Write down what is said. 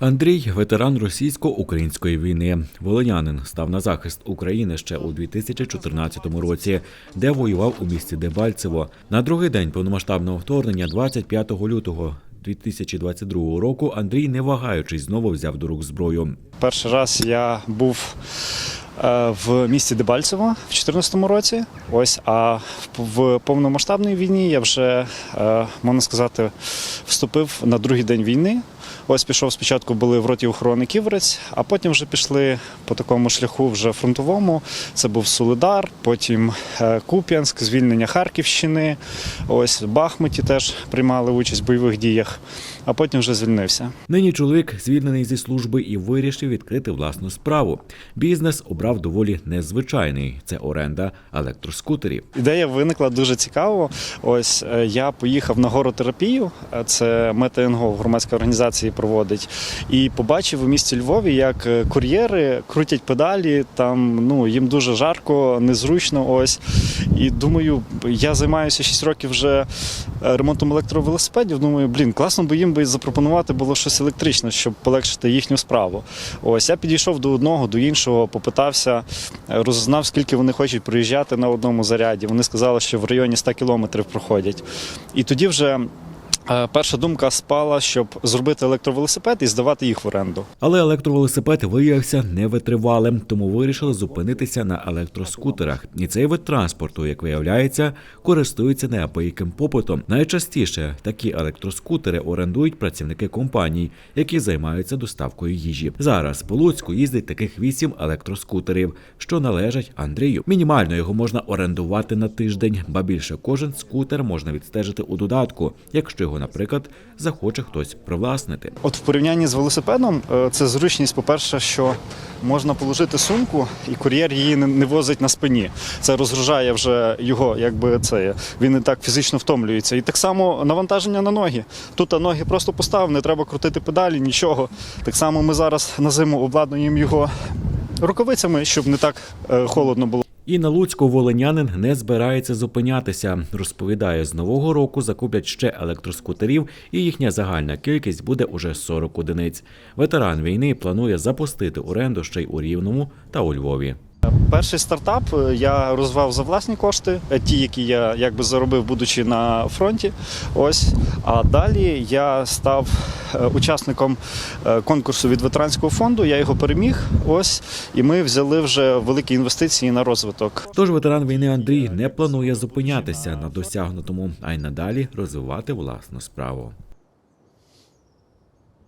Андрій ветеран російсько-української війни. Волинянин став на захист України ще у 2014 році, де воював у місті Дебальцево. На другий день повномасштабного вторгнення, 25 лютого 2022 року, Андрій, не вагаючись, знову взяв до рук зброю. Перший раз я був е, в місті Дебальцево в 2014 році. Ось, а в повномасштабній війні я вже, е, можна сказати, вступив на другий день війни. Ось пішов спочатку були в роті охорони Ківерець, а потім вже пішли по такому шляху вже фронтовому. Це був Солидар, потім е, Куп'янськ, звільнення Харківщини. Ось в Бахмуті теж приймали участь в бойових діях, а потім вже звільнився. Нині чоловік звільнений зі служби і вирішив відкрити власну справу. Бізнес обрав доволі незвичайний це оренда електроскутерів. Ідея виникла дуже цікаво. Ось е, я поїхав на горотерапію, е, це МТНГО громадська організація проводить, і побачив у місті Львові, як е, кур'єри крутять педалі. Там ну їм дуже жарко, незручно. Ось і думаю, я займаюся 6 років вже е, ремонтом електровелосипедів. Думаю, блін, класно би їм би запропонувати було щось електричне, щоб полегшити їхню справу. Ось я підійшов до одного, до іншого, попитався, е, роззнав, скільки вони хочуть проїжджати на одному заряді. Вони сказали, що в районі 100 кілометрів проходять. І тоді вже. Е, Перша думка спала, щоб зробити електровелосипед і здавати їх в оренду. Але електровелосипед виявився невитривалим, тому вирішили зупинитися на електроскутерах. І цей вид транспорту, як виявляється, користується неабияким попитом. Найчастіше такі електроскутери орендують працівники компаній, які займаються доставкою їжі. Зараз по Луцьку їздить таких вісім електроскутерів, що належать Андрію. Мінімально його можна орендувати на тиждень, ба більше кожен скутер можна відстежити у додатку, якщо його, наприклад, захоче хтось привласнити. От в порівнянні з велосипедом, е, це зручність, по-перше, що можна положити сумку, і кур'єр її не- возить на спині. Це розгружає вже його, якби це він не так фізично втомлюється. І так само навантаження на ноги. Тут ноги просто постав, не треба крутити педалі, нічого. Так само ми зараз на зиму обладнуємо його рукавицями, щоб не так е, холодно було. І на Луцьку волинянин не збирається зупинятися. Розповідає, з нового року закуплять ще електроскутерів, і їхня загальна кількість буде уже 40 одиниць. Ветеран війни планує запустити оренду ще й у Рівному та у Львові. Перший стартап е, я розвивав за власні кошти, е, ті, які я якби заробив, будучи на фронті. Ось а далі я став учасником е, конкурсу від ветеранського фонду. Я його переміг. Ось і ми взяли вже великі інвестиції на розвиток. Тож ветеран війни Андрій не планує зупинятися на досягнутому, а й надалі розвивати власну справу.